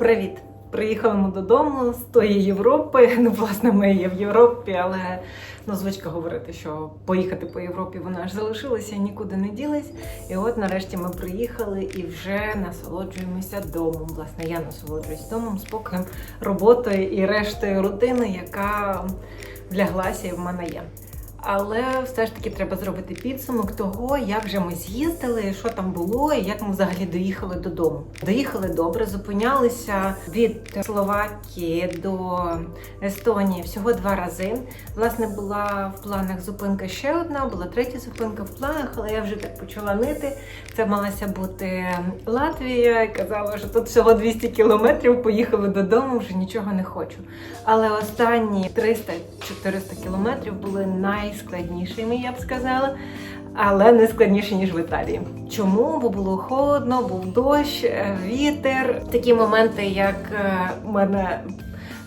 Привіт! Приїхали ми додому з тої Європи. Ну, власне, ми є в Європі, але ну, звичка говорити, що поїхати по Європі вона ж залишилася, нікуди не ділась. І от нарешті ми приїхали і вже насолоджуємося домом. Власне, я насолоджуюсь домом, спокоєм, роботою і рештою рутини, яка вляглася і в мене є. Але все ж таки треба зробити підсумок того, як же ми з'їздили, що там було, і як ми взагалі доїхали додому. Доїхали добре, зупинялися від Словакії до Естонії всього два рази. Власне, була в планах зупинка ще одна, була третя зупинка в планах, але я вже так почала нити. Це малася бути Латвія. і Казала, що тут всього 200 кілометрів. Поїхали додому, вже нічого не хочу. Але останні 300-400 кілометрів були найскладнішими, я б сказала. Але не складніше, ніж в Італії. Чому? Бо було холодно, був дощ, е, вітер. Такі моменти, як е, у мене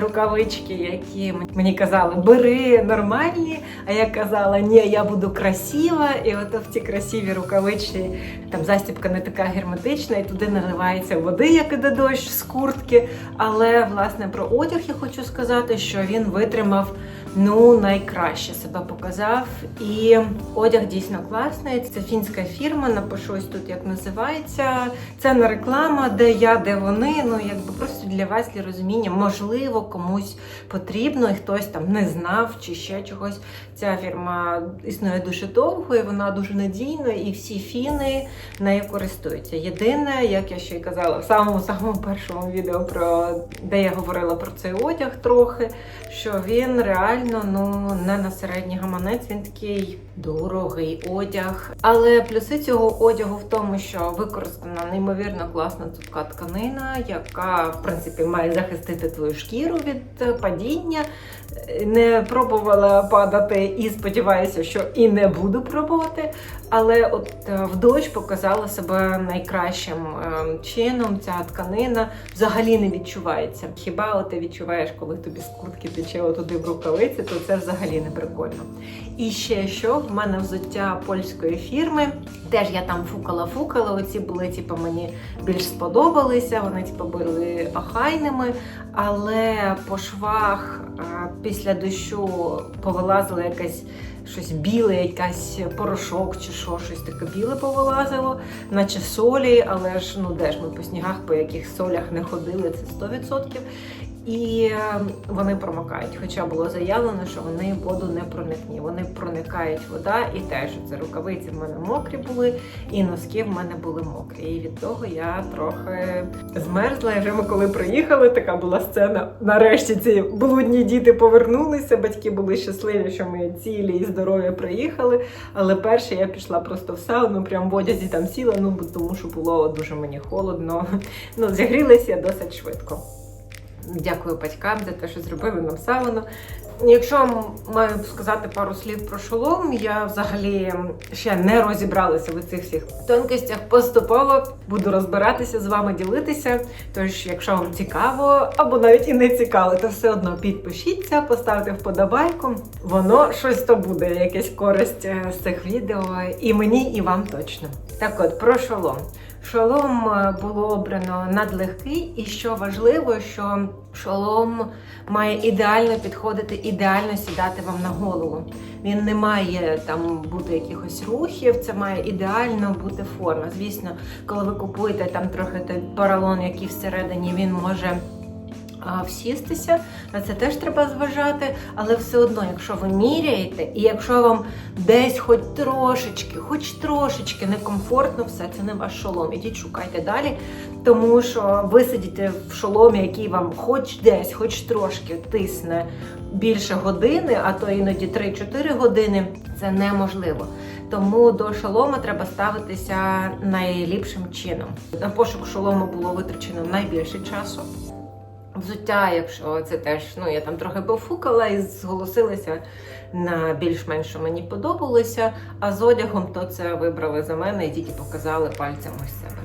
рукавички, які мені казали, бери нормальні. А я казала, ні, я буду красива. І от в ці красиві рукавички там застібка не така герметична, і туди наливається води, як іде дощ з куртки. Але власне про одяг я хочу сказати, що він витримав ну найкраще себе показав. І одяг дійсно класний. Це фінська фірма. Напишу ось тут, як називається. Це не реклама, де я, де вони. Ну якби просто для вас для розуміння, можливо, комусь потрібно, і хтось там не знав чи ще чогось. Ця фірма існує дуже довго, і вона дуже надійна, і всі фіни нею користуються. Єдине, як я ще й казала в самому самому першому відео, про де я говорила про цей одяг трохи, що він реально ну не на середній гаманець, він такий дорогий одяг. Але плюси цього одягу в тому, що використана неймовірно класна цупка тканина, яка в принципі має захистити твою шкіру від е, падіння. Не пробувала падати і сподіваюся, що і не буду пробувати. Але от е, в дощ показала себе найкращим е, чином. Ця тканина взагалі не відчувається. Хіба ти відчуваєш, коли тобі з куртки тече отуди в рукавиці, то це взагалі не прикольно. І ще що в мене взуття польської фірми. Теж я там фукала-фукала. Оці були, типу, мені більш сподобалися. Вони типу, були охайними, але по швах е, після дощу повилазила якась щось біле, якась порошок чи що, щось таке біле повилазило, наче солі, але ж ну де ж ми по снігах, по яких солях не ходили, це 100%. І е, вони промокають. Хоча було заявлено, що вони воду не проникні. Вони проникають вода, і теж це рукавиці в мене мокрі були, і носки в мене були мокрі. І від того я трохи змерзла. І вже ми коли приїхали, така була сцена. Нарешті ці блудні діти повернулися. Батьки були щасливі, що ми цілі і здорові приїхали. Але перше я пішла просто в сауну, прям в одязі там сіла. Ну тому, що було дуже мені холодно. Ну зігрілася досить швидко. Дякую батькам за те, що зробили нам сауну. Якщо маю сказати пару слів про шолом, я взагалі ще не розібралася в цих всіх тонкостях. Поступово буду розбиратися з вами, ділитися. Тож, якщо вам цікаво, або навіть і не цікаво, то все одно підпишіться, поставте вподобайку. Воно щось то буде, якась користь е, з цих відео, і мені, і вам точно. Так от про шолом. Шолом е, було обрано надлегкий, і що важливо, що шолом має ідеально підходити, ідеально сідати вам на голову. Він не має там бути якихось рухів, це має ідеально бути форма. Звісно, коли ви купуєте там трохи той поролон, який всередині, він може всістися. На це теж треба зважати, але все одно, якщо ви міряєте, і якщо вам десь хоч трошечки, хоч трошечки некомфортно, все це не ваш шолом. Ідіть шукайте далі, тому що ви сидите в шоломі, який вам хоч десь, хоч трошки тисне більше години, а то іноді 3-4 години. Це неможливо. Тому до шолома треба ставитися найліпшим чином. На пошук шолому було витрачено найбільше часу. Взуття, якщо це теж, ну я там трохи пофукала і зголосилася на більш-менш що мені подобалося. А з одягом то це вибрали за мене і тільки показали пальцем ось себе.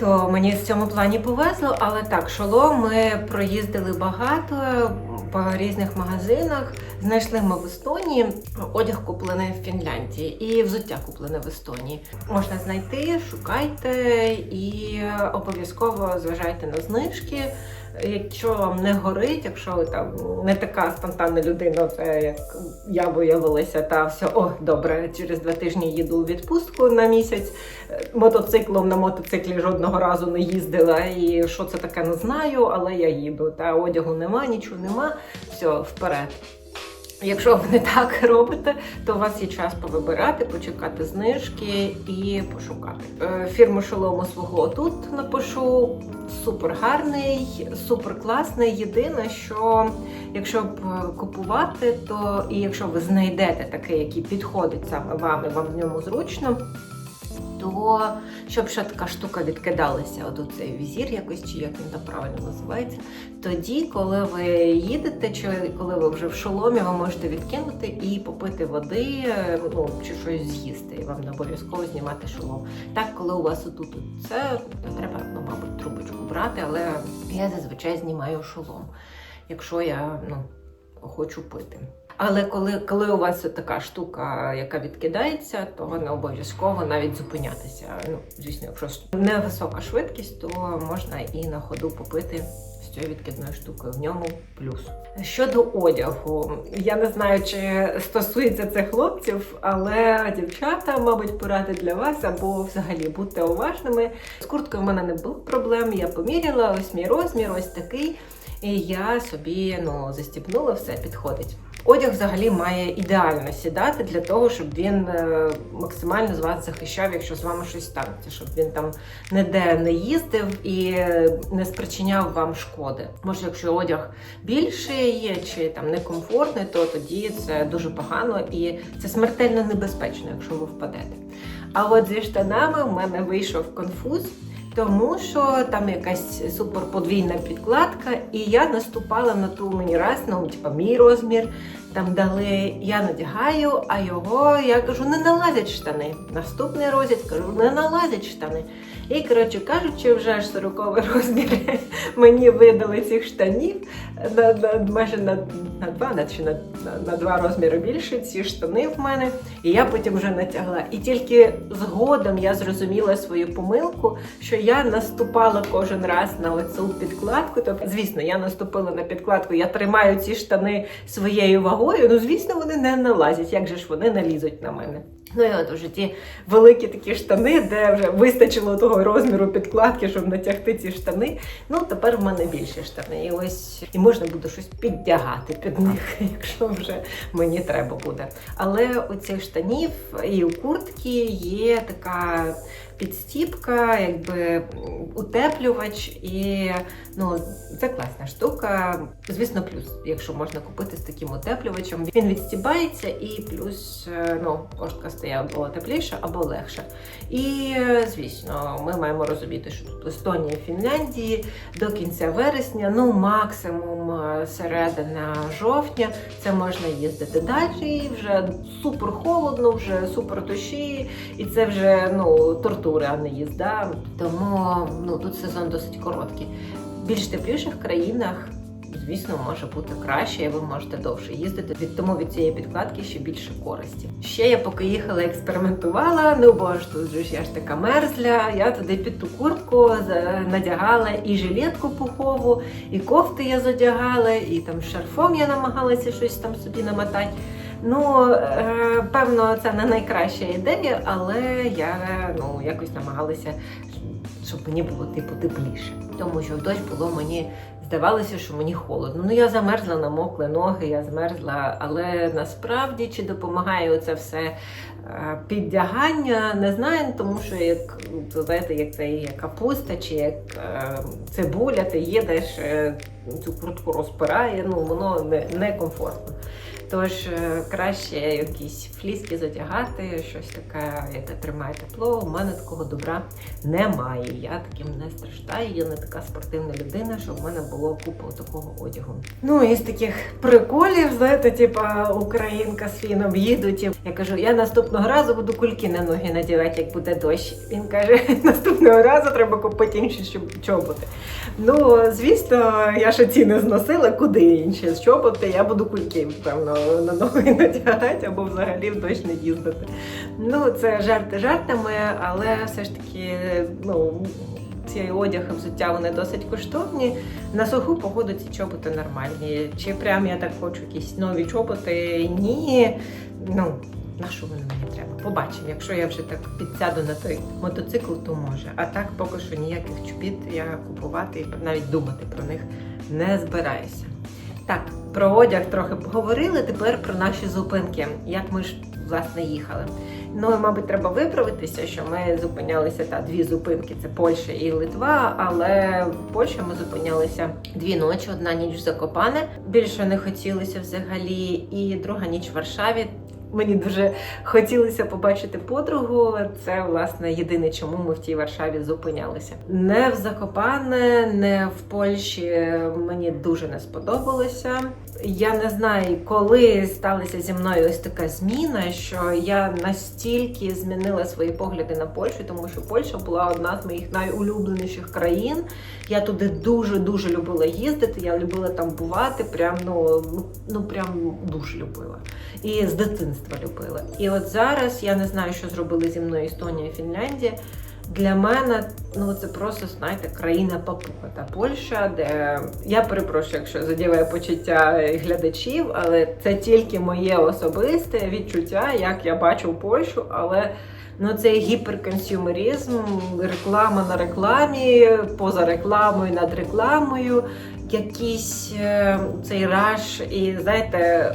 То мені в цьому плані повезло, але так, шолом ми проїздили багато по різних магазинах. Знайшли ми в Естонії одяг куплений в Фінляндії і взуття куплене в Естонії. Можна знайти, шукайте і обов'язково зважайте на знижки. Якщо вам не горить, якщо ви там не така спонтанна людина, це як я виявилася, та все, о, добре, через два тижні їду у відпустку на місяць. Е, Мотоциклом на мотоциклі жодного разу не їздила, і що це таке, не знаю, але я їду. Та одягу нема, нічого нема, все, вперед. Якщо ви не так робите, то у вас є час повибирати, почекати знижки і пошукати. Е, Фірму шолому свого тут напишу. Супер гарний, супер класний. Єдине, що якщо б е, купувати, то і якщо ви знайдете такий, який підходить саме вам і вам в ньому зручно, то щоб ще така штука відкидалася, от цей візір якось, чи як він там правильно називається. Тоді, коли ви їдете, чи коли ви вже в шоломі, ви можете відкинути і попити води, ну чи щось з'їсти. І вам не обов'язково знімати шолом. Так, коли у вас отут це, то треба, ну, мабуть, трубочку брати, але я зазвичай знімаю шолом, якщо я ну, хочу пити. Але коли, коли у вас така штука, яка відкидається, то не обов'язково навіть зупинятися. Ну, звісно, якщо невисока швидкість, то можна і на ходу попити з цією відкидною штукою. В ньому плюс. Щодо одягу, я не знаю, чи стосується це хлопців, але дівчата, мабуть, поради для вас або взагалі будьте уважними. З курткою в мене не було проблем. Я поміряла ось мій розмір, ось такий. І я собі ну, застібнула, все підходить. Одяг взагалі має ідеально сідати для того, щоб він е, максимально з вас захищав, якщо з вами щось станеться, щоб він там ніде не їздив і не спричиняв вам шкоди. Може, якщо одяг більший є чи там некомфортний, то тоді це дуже погано і це смертельно небезпечно, якщо ви впадете. А от зі штанами в мене вийшов конфуз. Тому що там якась суперподвійна підкладка, і я наступала на ту мені раз, ну типа мій розмір. Там дали, я надягаю, а його я кажу, не налазять штани. Наступний розряд кажу, не налазять штани. І коротше кажучи, вже аж 40 розмір мені видали цих штанів на, на майже на, на два, на, чи на, на, на два розміри більше. Ці штани в мене. І я потім вже натягла. І тільки згодом я зрозуміла свою помилку, що я наступала кожен раз на оцю підкладку. Тобто, звісно, я наступила на підкладку, я тримаю ці штани своєю вагою. Ну, звісно, вони не налазять. Як же ж вони налізуть на мене? Ну і от уже ті великі такі штани, де вже вистачило того розміру підкладки, щоб натягти ці штани. Ну тепер в мене більші штани. І ось і можна буде щось піддягати під них, якщо вже мені треба буде. Але у цих штанів і у куртки є така підстіпка, якби утеплювач, і ну це класна штука. Звісно, плюс, якщо можна купити з таким утеплювачем, він відстібається і плюс е, ну, кошка стає або тепліша, або легша. І звісно, ми маємо розуміти, що тут Естонія, Фінляндії до кінця вересня, ну максимум е, середина жовтня, це можна їздити далі. Вже супер холодно, вже супер дощі, і це вже ну тортура, а не їзда. Тому ну тут сезон досить короткий. Більш тепліших країнах. Звісно, може бути краще, і ви можете довше їздити. Від тому від цієї підкладки ще більше користі. Ще я поки їхала, експериментувала. Ну бо ж тут же я ж така мерзля. Я туди під ту куртку надягала і жилетку пухову, і кофти я задягала, і там шарфом я намагалася щось там собі намотати. Ну, е, певно, це не найкраща ідея, але я ну якось намагалася, щоб мені було типу тепліше. Тому що в дощ було мені здавалося, що мені холодно. Ну я замерзла, намокли ноги, я змерзла. Але насправді чи допомагає це все е, піддягання, не знаю, тому що як знаєте, як це є капуста чи як е, цибуля, ти їдеш, цю куртку розпирає, ну воно не, некомфортно. Тож е, краще якісь фліски задягати, щось таке, яке тримає тепло. У мене такого добра немає. Я таким не страждаю, я не така спортивна людина, що в мене було купа такого одягу. Ну і з таких приколів, знаєте, типа українка з фіном їдуть. Я кажу, я наступного разу буду кульки на ноги надівати, як буде дощ. Він каже, наступного разу треба купити інші чоботи. Ну, звісно, я ще ці не зносила, куди інші чоботи. Я буду кульки, певно, на ноги надягати або взагалі в дощ не їздити. Ну, це жарти жартами, але все ж таки, ну. Ці одяг і взуття вони досить коштовні. На суху погоду ці чоботи нормальні. Чи прям я так хочу якісь нові чоботи? Ні. Ну, на що вони мені треба? Побачимо. Якщо я вже так підсяду на той мотоцикл, то може. А так поки що ніяких чобіт я купувати і навіть думати про них не збираюся. Так, про одяг трохи поговорили. Тепер про наші зупинки. Як ми ж власне їхали. Ну, мабуть, треба виправитися, що ми зупинялися та дві зупинки це Польща і Литва. Але в Польщі ми зупинялися дві ночі, одна ніч в Закопане. Більше не хотілося взагалі, і друга ніч в Варшаві. Мені дуже хотілося побачити подругу. Це власне єдине, чому ми в тій Варшаві зупинялися. Не в Закопане, не в Польщі мені дуже не сподобалося. Я не знаю, коли сталася зі мною ось така зміна, що я настільки змінила свої погляди на Польщу, тому що Польща була одна з моїх найулюбленіших країн. Я туди дуже дуже любила їздити. Я любила там бувати. Прям ну, ну прям дуже любила. І з дитинства любила. І от зараз я не знаю, що зробили зі мною Естонія і Фінляндія. Для мене ну це просто знаєте країна папуга Польща, де я перепрошую, якщо задіваю почуття глядачів, але це тільки моє особисте відчуття, як я бачу Польщу, але. Ну, цей гіперконсюмеризм, реклама на рекламі, поза рекламою, над рекламою, якийсь е, цей раш, і знаєте,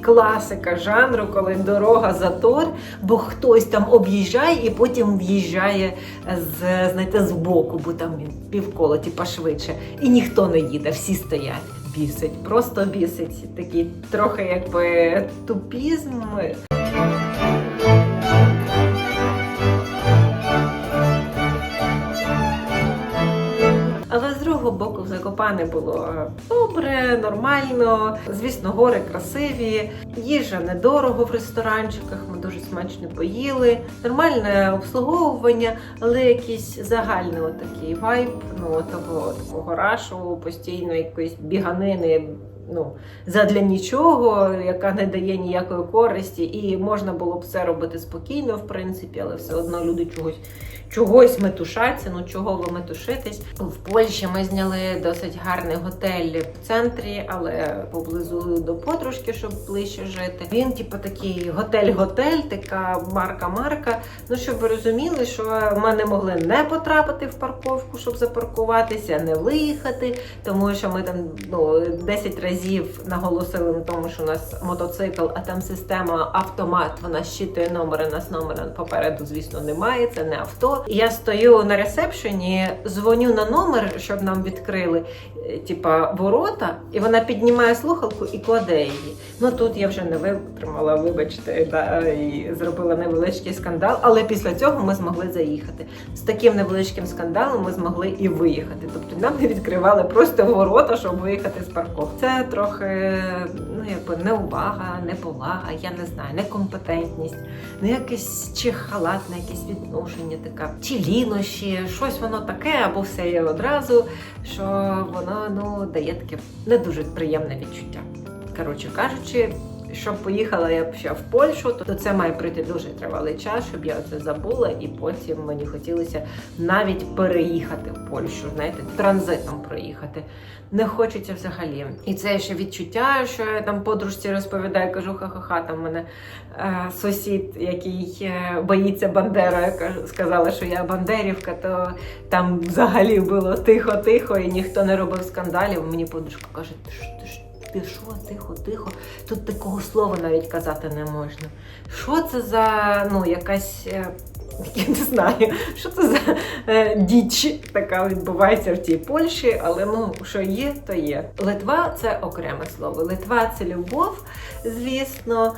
класика жанру, коли дорога затор, бо хтось там об'їжджає і потім в'їжджає з знаєте, з боку, бо там півколо, типа швидше, і ніхто не їде, всі стоять. Бісить, просто бісить. Такий трохи якби тупізм. Боку було добре, нормально. Звісно, гори красиві, їжа недорого в ресторанчиках. Ми дуже смачно поїли, нормальне обслуговування, але якийсь загальний отакий вайб, ну того такого рашу, постійно якоїсь біганини. Ну, задля нічого, яка не дає ніякої користі, і можна було б все робити спокійно, в принципі, але все одно люди чогось чогось метушаться. Ну чого ви метушитесь? В Польщі ми зняли досить гарний готель в центрі, але поблизу до подружки, щоб ближче жити. Він, типу, такий готель-готель, така марка-марка. Ну, щоб ви розуміли, що ми не могли не потрапити в парковку, щоб запаркуватися, не виїхати, тому що ми там ну 10 разів наголосили на тому, що у нас мотоцикл, а там система автомат, вона щитує номери, нас номера попереду, звісно, немає. Це не авто. Я стою на ресепшені, дзвоню на номер, щоб нам відкрили, е, типа ворота, і вона піднімає слухалку і кладе її. Ну тут я вже не витримала, вибачте, да, і зробила невеличкий скандал. Але після цього ми змогли заїхати. З таким невеличким скандалом ми змогли і виїхати. Тобто нам не відкривали просто ворота, щоб виїхати з парковки. Це трохи ну якби неувага, неповага, я не знаю, некомпетентність, ну якесь чи халатне якесь відношення така, чи лінощі, щось воно таке, або все є одразу, що воно ну дає таке не дуже приємне відчуття. Коротше кажучи, щоб поїхала я ще в Польщу, то це має пройти дуже тривалий час, щоб я це забула, і потім мені хотілося навіть переїхати в Польщу, знаєте, транзитом проїхати. Не хочеться взагалі. І це ще відчуття, що я там подружці розповідаю, кажу, ха-ха-ха, там мене е, сусід, який е, боїться Бандера, сказала, що я Бандерівка, то там взагалі було тихо-тихо, і ніхто не робив скандалів. Мені подружка каже, ти? Ти що, тихо, тихо. Тут такого слова навіть казати не можна. Що це за ну, якась е, Я не знаю, що це за е, діч така відбувається в тій Польщі, але ну що є, то є. Литва це окреме слово. Литва це любов, звісно.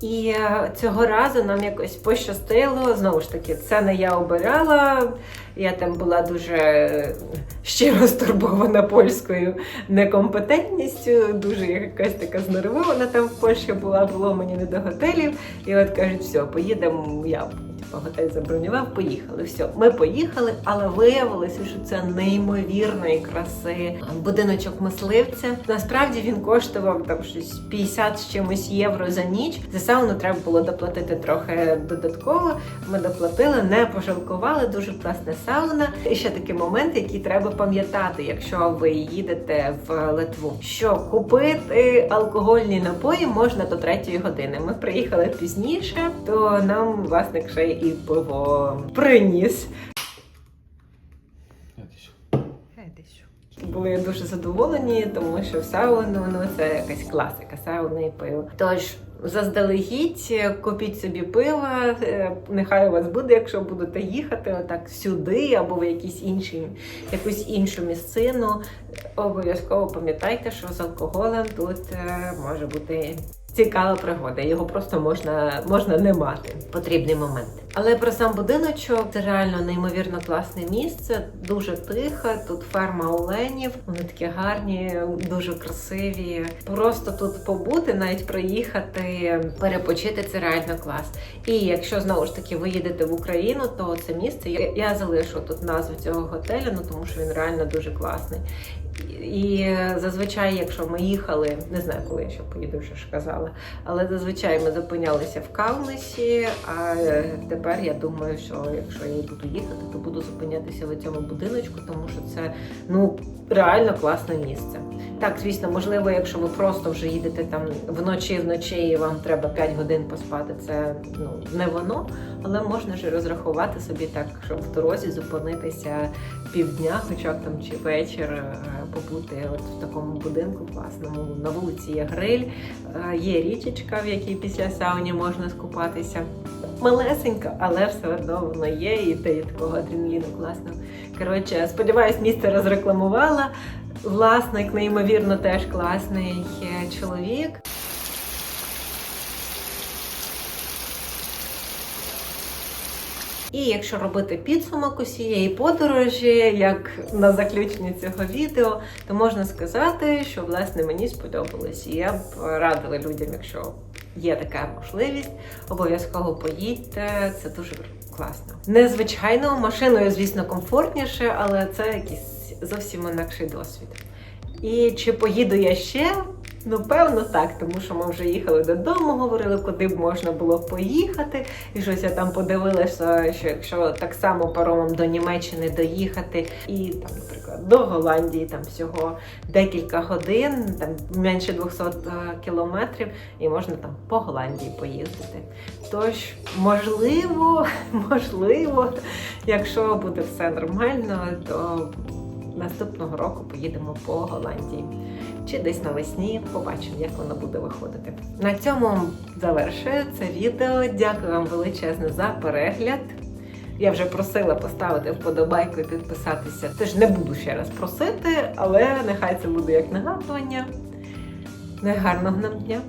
І е, цього разу нам якось пощастило. Знову ж таки, це не я обирала. Я там була дуже е, щиро стурбована польською некомпетентністю, дуже якась така знервована там в Польщі була, було мені не до готелів. І от кажуть, все, поїдемо. Я готель забронював, поїхали. Все, ми поїхали, але виявилося, що це неймовірної краси будиночок мисливця. Насправді він коштував там щось 50 з чимось євро за ніч. За сауну треба було доплатити трохи додатково. Ми доплатили, не пожалкували. Дуже класна сауна. І ще такий момент, який треба пам'ятати, якщо ви їдете в Литву, що купити алкогольні напої можна до третьої години. Ми приїхали пізніше, то нам власник ще і пиво приніс. Були дуже задоволені, тому що в сауну ну це якась класика, сауна і пиво. Тож заздалегідь купіть собі пива. е, Нехай у вас буде, якщо будете їхати отак сюди або в якісь інші, якусь іншу місцину. Обов'язково пам'ятайте, що з алкоголем тут е, може бути. Цікава пригода, його просто можна, можна не мати. Потрібний момент. Але про сам будиночок це реально неймовірно класне місце, дуже тихо. Тут ферма оленів, вони такі гарні, дуже красиві. Просто тут побути, навіть приїхати, перепочити це реально клас. І якщо знову ж таки ви їдете в Україну, то це місце я, залишу тут назву цього готелю, ну тому що він реально дуже класний. І зазвичай, якщо ми їхали, не знаю, коли я ще поїду, вже ж казала, але зазвичай ми зупинялися в Каунасі. А е, тепер я думаю, що якщо я буду їхати, то буду зупинятися в цьому будиночку, тому що це ну реально класне місце. Так, звісно, можливо, якщо ви просто вже їдете там вночі вночі і вам треба 5 годин поспати, це ну не воно, але можна ж розрахувати собі так, щоб в дорозі зупинитися півдня, хоча б там чи вечір е, побути от в такому будинку класному. На вулиці є гриль, е, є річечка, в якій після сауні можна скупатися. Малесенька, але все одно воно є, і дає такого адреналіну класного. Коротше, сподіваюсь, місце розрекламувала. Власник, неймовірно, теж класний е, чоловік. І якщо робити підсумок усієї подорожі, як на заключення цього відео, то можна сказати, що власне мені сподобалось. І я б радила людям, якщо є така можливість, обов'язково поїдьте. Це дуже класно. Незвичайно, машиною, звісно, комфортніше, але це якийсь зовсім інакший досвід. І чи поїду я ще? Ну, певно, так, тому що ми вже їхали додому, говорили, куди б можна було поїхати. І щось я там подивилася, що якщо так само паромом до Німеччини доїхати, і там, наприклад, до Голландії там всього декілька годин, там менше 200 кілометрів, і можна там по Голландії поїздити. Тож, можливо, можливо, якщо буде все нормально, то наступного року поїдемо по Голландії. Чи десь навесні побачимо, як воно буде виходити. На цьому завершую це відео. Дякую вам величезно за перегляд. Я вже просила поставити вподобайку і підписатися. Тож не буду ще раз просити, але нехай це буде як нагадування. Гарного нам дня!